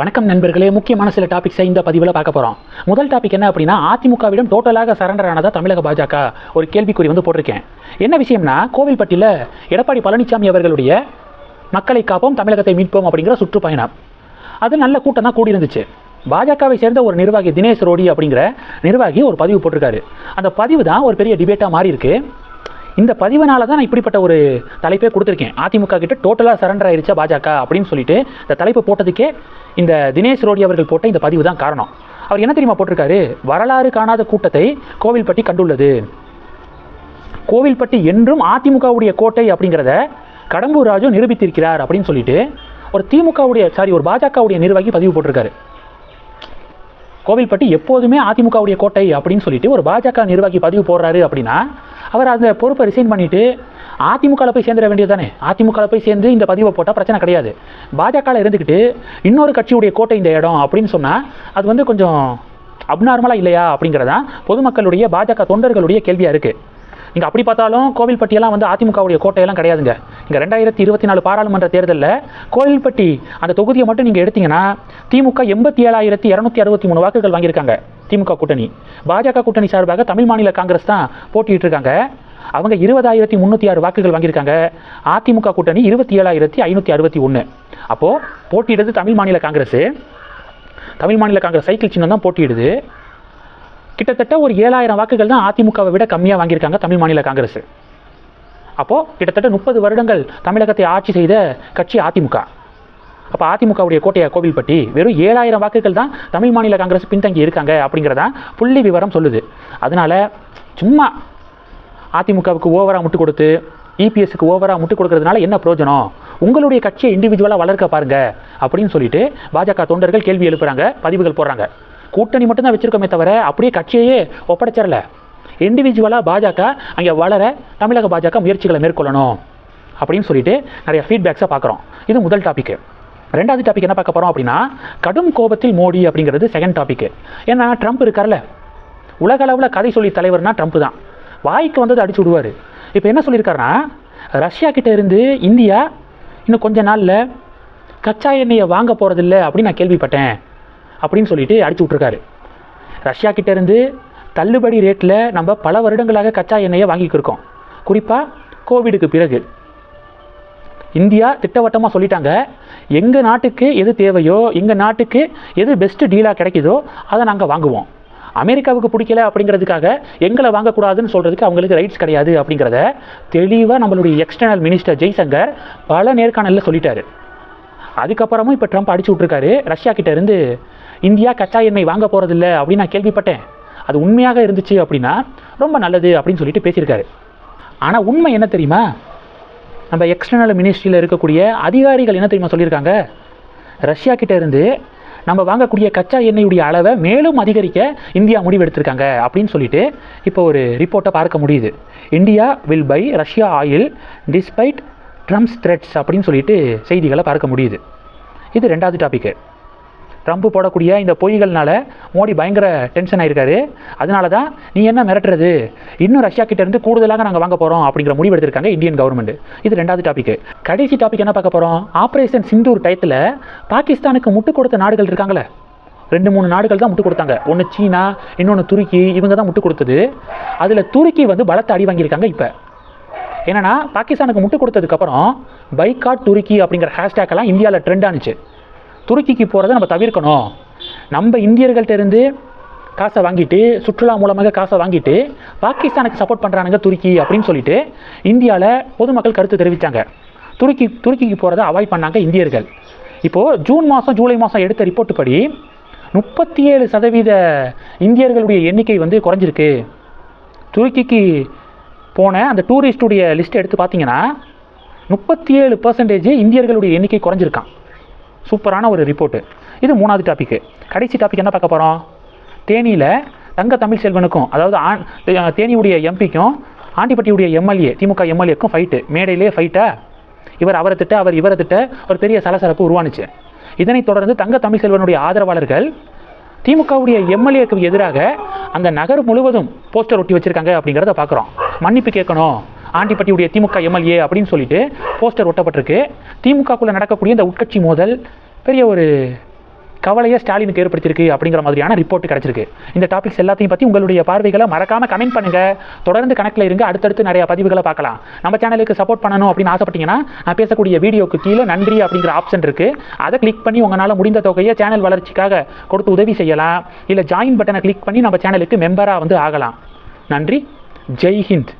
வணக்கம் நண்பர்களே. முக்கியமான சில டாபிக்ஸை இந்த பதிவில் பார்க்க போகிறோம் முதல் டாபிக் என்ன அப்படின்னா அதிமுகவிடம் டோட்டலாக சரண்டர் ஆனதா தமிழக பாஜக? ஒரு கேள்விக்குறி வந்து போட்டிருக்கேன். என்ன விஷயம்னா கோவில்பட்டியில் எடப்பாடி பழனிசாமி அவர்களுடைய மக்களை காப்போம் தமிழகத்தை மீட்போம் அப்படிங்கிற சுற்றுப்பயணம். அது நல்ல கூட்டம் தான் கூடியிருந்துச்சு. பாஜகவை சேர்ந்த ஒரு நிர்வாகி தினேஷ் ரோடி அப்படிங்கிற நிர்வாகி ஒரு பதிவு போட்டிருக்காரு. அந்த பதிவு தான் ஒரு பெரிய டிபேட்டாக மாறியிருக்கு. இந்த பதிவுனால தான் நான் இப்படிப்பட்ட ஒரு தலைப்பே கொடுத்துருக்கேன். அதிமுக கிட்ட டோட்டலாக சரண்டர் ஆயிருச்சா பாஜக அப்படின்னு சொல்லிட்டு இந்த தலைப்பு போட்டதுக்கே இந்த தினேஷ் ரோடி அவர்கள் போட்ட இந்த பதிவு தான் காரணம். அவர் என்ன தெரியுமா போட்டிருக்காரு? வரலாறு காணாத கூட்டத்தை கோவில்பட்டி கண்டுள்ளது. கோவில்பட்டி என்றும் அதிமுகவுடைய கோட்டை அப்படிங்கிறத கடம்பூர் ராஜு நிரூபித்திருக்கிறார் அப்படின்னு சொல்லிட்டு ஒரு திமுகவுடைய சாரி ஒரு பாஜகவுடைய நிர்வாகி பதிவு போட்டிருக்காரு. கோவில்பட்டி எப்போதுமே அதிமுகவுடைய கோட்டை அப்படின்னு சொல்லிட்டு ஒரு பாஜக நிர்வாகி பதிவு போடுறாரு அப்படின்னா அவர் அந்த பொறுப்பை ரிசைன் பண்ணிவிட்டு அதிமுகவில் போய் சேர்ந்துட வேண்டியது தானே அதிமுகவில் போய் சேர்ந்து இந்த பதிவை போட்டால் பிரச்சனை கிடையாது. பாஜகவில் இருந்துக்கிட்டு இன்னொரு கட்சியுடைய கோட்டை இந்த இடம் அப்படின்னு சொன்னால் அது வந்து கொஞ்சம் அப்நார்மலாக இல்லையா அப்படிங்கிறதான் பொதுமக்களுடைய பாஜக தொண்டர்களுடைய கேள்வியாக இருக்குது இங்கே அப்படி பார்த்தாலும் கோவில்பட்டியெல்லாம் வந்து அதிமுகவுடைய கோட்டையெல்லாம் கிடையாதுங்க. இங்கே ரெண்டாயிரத்தி இருபத்தி நாலு பாராளுமன்ற தேர்தலில் கோவில்பட்டி அந்த தொகுதியை மட்டும் நீங்கள் எடுத்தீங்கன்னா திமுக எண்பத்தி ஏழாயிரத்தி இரநூத்தி அறுபத்தி மூணு வாக்குகள் வாங்கியிருக்காங்க திமுக கூட்டணி. பாஜக கூட்டணி சார்பாக தமிழ் மாநில காங்கிரஸ் தான் போட்டிட்டு இருக்காங்க அவங்க இருபதாயிரத்தி முந்நூற்றி ஆறு வாக்குகள் வாங்கியிருக்காங்க. அதிமுக கூட்டணி இருபத்தி ஏழாயிரத்தி ஐநூற்றி அறுபத்தி ஒன்று அப்போது போட்டியிடுறது தமிழ் மாநில காங்கிரஸ். தமிழ் மாநில காங்கிரஸ் சைக்கிள் சின்னம் தான் போட்டியிடுது. கிட்டத்தட்ட ஒரு ஏழாயிரம் வாக்குகள் தான் அதிமுகவை விட கம்மியாக வாங்கியிருக்காங்க தமிழ் மாநில காங்கிரஸ். அப்போது கிட்டத்தட்ட முப்பது வருடங்கள் தமிழகத்தை ஆட்சி செய்த கட்சி அதிமுக. அப்போ அதிமுகவுடைய கோட்டையா கோவில்பட்டி வெறும் ஏழாயிரம் வாக்குகள் தான் தமிழ் மாநில காங்கிரஸ் பின்தங்கி இருக்காங்க அப்படிங்கிறதா புள்ளி விவரம் சொல்லுது. அதனால் சும்மா அதிமுகவுக்கு ஓவராக முட்டு கொடுத்து இபிஎஸ்க்கு ஓவராக முட்டு கொடுக்கறதுனால என்ன பிரயோஜனம்? உங்களுடைய கட்சியை இண்டிவிஜுவலாக வளர்க்க பாருங்கள் அப்படின்னு சொல்லிட்டு பாஜக தொண்டர்கள் கேள்வி எழுப்புறாங்க பதிவுகள் போடுறாங்க. கூட்டணி மட்டும்தான் வச்சிருக்கோமே தவிர அப்படியே கட்சியையே ஒப்படைச்சிடல. இண்டிவிஜுவலாக பாஜக அங்கே வளர தமிழக பாஜக முயற்சிகளை மேற்கொள்ளணும் அப்படின்னு சொல்லிட்டு நிறைய ஃபீட்பேக்ஸை பார்க்குறோம். இது முதல் டாப்பிக்கு ரெண்டாவது டாபிக் என்ன பார்க்க போகிறோம் அப்படின்னா கடும் கோபத்தில் மோடி அப்படிங்கிறது செகண்ட் டாபிக் ஏன்னா ட்ரம்ப் இருக்கார்ல. உலகளவில் கதை சொல்லி தலைவர்னா ட்ரம்ப் தான். வாய்க்கு வந்தது அடிச்சு விடுவார். இப்போ என்ன சொல்லியிருக்காருன்னா ரஷ்யா கிட்ட இருந்து இந்தியா இன்னும் கொஞ்ச நாளில் கச்சா எண்ணெயை வாங்க போகிறதில்ல அப்படின்னு நான் கேள்விப்பட்டேன். அப்படின்னு சொல்லிட்டு அடிச்சு விட்ருக்காரு ரஷ்யா கிட்டேருந்து தள்ளுபடி ரேட்டில் நம்ம பல வருடங்களாக கச்சா எண்ணெயை வாங்கிக்கிருக்கோம் குறிப்பாக கோவிடுக்கு பிறகு. இந்தியா திட்டவட்டமாக சொல்லிட்டாங்க எங்கள் நாட்டுக்கு எது தேவையோ எங்கள் நாட்டுக்கு எது பெஸ்ட்டு டீலாக கிடைக்குதோ அதை நாங்கள் வாங்குவோம். அமெரிக்காவுக்கு பிடிக்கல அப்படிங்கிறதுக்காக எங்களை வாங்கக்கூடாதுன்னு சொல்கிறதுக்கு அவங்களுக்கு ரைட்ஸ் கிடையாது அப்படிங்கிறத தெளிவாக நம்மளுடைய எக்ஸ்டர்னல் மினிஸ்டர் ஜெய்சங்கர் பல நேர்காணலில் சொல்லிட்டாரு. அதுக்கப்புறமும் இப்போ ட்ரம்ப் அடிச்சு விட்ருக்காரு ரஷ்யா கிட்டேருந்து இந்தியா கச்சா எண்ணெய் வாங்க போகிறதில்ல அப்படின்னு நான் கேள்விப்பட்டேன். அது உண்மையாக இருந்துச்சு அப்படின்னா ரொம்ப நல்லது அப்படின்னு சொல்லிட்டு பேசியிருக்காரு. ஆனால் உண்மை என்ன தெரியுமா? நம்ம எக்ஸ்டர்னல் மினிஸ்ட்ரியில் இருக்கக்கூடிய அதிகாரிகள் என்ன தெரியுமா சொல்லியிருக்காங்க? ரஷ்யா கிட்ட இருந்து நம்ம வாங்கக்கூடிய கச்சா எண்ணெயுடைய அளவை மேலும் அதிகரிக்க இந்தியா முடிவெடுத்திருக்காங்க அப்படின்னு சொல்லிட்டு இப்போ ஒரு ரிப்போர்ட்டை பார்க்க முடியுது. India will buy Russia oil despite Trump's threats அப்படின்னு சொல்லிட்டு செய்திகளை பார்க்க முடியுது. இது ரெண்டாவது டாபிக்கு ட்ரம்ப் போடக்கூடிய இந்த பொய்கள்னால மோடி பயங்கர டென்ஷன் ஆயிருக்காரு. அதனால தான் நீ என்ன மிரட்டுறது? இன்னும் ரஷ்யா கிட்ட இருந்து கூடுதலாக நாங்கள் வாங்க போகிறோம் அப்படிங்கிற முடிவு எடுத்திருக்காங்க இந்தியன் கவர்மெண்ட் இது ரெண்டாவது டாபிக் கடைசி டாபிக் என்ன பார்க்க போகிறோம் ஆப்ரேஷன் சிந்தூர் டயத்தில் பாகிஸ்தானுக்கு முட்டு கொடுத்த நாடுகள் இருக்காங்களே. ரெண்டு மூணு நாடுகள் தான் முட்டு கொடுத்தாங்க. ஒன்று சீனா இன்னொன்று துருக்கி இவங்க தான் முட்டு கொடுத்தது. அதில் துருக்கி வந்து பலத்தை அடி வாங்கியிருக்காங்க இப்போ. என்னென்னா பாகிஸ்தானுக்கு முட்டு கொடுத்ததுக்கப்புறம் பைக்காட் துருக்கி அப்படிங்கிற ஹேஷ்டேக் எல்லாம் இந்தியாவில் ட்ரெண்ட் ஆனிச்சு. துருக்கிக்கு போகிறத நம்ம தவிர்க்கணும். நம்ம இந்தியர்கள்ட்ட இருந்து காசை வாங்கிட்டு சுற்றுலா மூலமாக காசை வாங்கிட்டு பாகிஸ்தானுக்கு சப்போர்ட் பண்ணுறானுங்க துருக்கி அப்படின்னு சொல்லிட்டு இந்தியாவில் பொதுமக்கள் கருத்து தெரிவித்தாங்க துருக்கி துருக்கிக்கு போகிறத அவாய்ட் பண்ணாங்க இந்தியர்கள். இப்போது ஜூன் மாதம் ஜூலை மாதம் எடுத்த ரிப்போர்ட் படி முப்பத்தி ஏழு சதவீத இந்தியர்களுடைய எண்ணிக்கை வந்து குறைஞ்சிருக்கு. துருக்கிக்கு போன அந்த டூரிஸ்டுடைய லிஸ்ட் எடுத்து பார்த்தீங்கன்னா முப்பத்தி ஏழு பர்சன்டேஜ் இந்தியர்களுடைய எண்ணிக்கை குறைஞ்சிருக்கான். சூப்பரான ஒரு ரிப்போர்ட்டு இது மூணாவது டாப்பிக்கு கடைசி டாபிக் என்ன பார்க்க போகிறோம் தேனியில் தங்க தமிழ் செல்வனுக்கும் அதாவது ஆண் தே- தேனியுடைய எம்பிக்கும் ஆண்டிப்பட்டியுடைய எம்எல்ஏ திமுக எம்எல்ஏக்கும் ஃபைட்டு மேடையிலே ஃபைட்டா இவர் அவரை திட்ட அவர் இவரை திட்ட ஒரு பெரிய சலசலப்பு உருவானுச்சு. இதனைத் தொடர்ந்து தங்க தமிழ் செல்வனுடைய ஆதரவாளர்கள் திமுகவுடைய எம்எல்ஏக்கு எதிராக அந்த நகர் முழுவதும் போஸ்டர் ஒட்டி வச்சிருக்காங்க அப்படிங்கிறத பார்க்குறோம். மன்னிப்பு கேட்கணும். ஆண்டிப்பட்டியுடைய திமுக எம்எல்ஏ அப்படின்னு சொல்லிட்டு போஸ்டர் ஒட்டப்பட்டிருக்கு. திமுகக்குள்ளே நடக்கக்கூடிய இந்த உட்கட்சி மோதல் பெரிய ஒரு கவலையை ஸ்டாலினுக்கு ஏற்படுத்தியிருக்கு அப்படிங்கிற மாதிரியான ரிப்போர்ட் கிடச்சிருக்கு. இந்த டாபிக்ஸ் எல்லாத்தையும் பற்றி உங்களுடைய பார்வைகளை மறக்காமல் கமெண்ட் பண்ணுங்கள் தொடர்ந்து கணக்கில் இருங்க. அடுத்தடுத்து நிறைய பதிவுகளை பார்க்கலாம். நம்ம சேனலுக்கு சப்போர்ட் பண்ணணும் அப்படின்னு ஆசைப்பட்டீங்கன்னா நான் பேசக்கூடிய வீடியோக்கு கீழே நன்றி அப்படிங்கிற ஆப்ஷன் இருக்குது அதை கிளிக் பண்ணி உங்களால் முடிந்த தொகையை சேனல் வளர்ச்சிக்காக கொடுத்து உதவி செய்யலாம். இல்லை ஜாயின் பட்டனை கிளிக் பண்ணி நம்ம சேனலுக்கு மெம்பராக வந்து ஆகலாம். நன்றி. ஜெய் ஹிந்த்.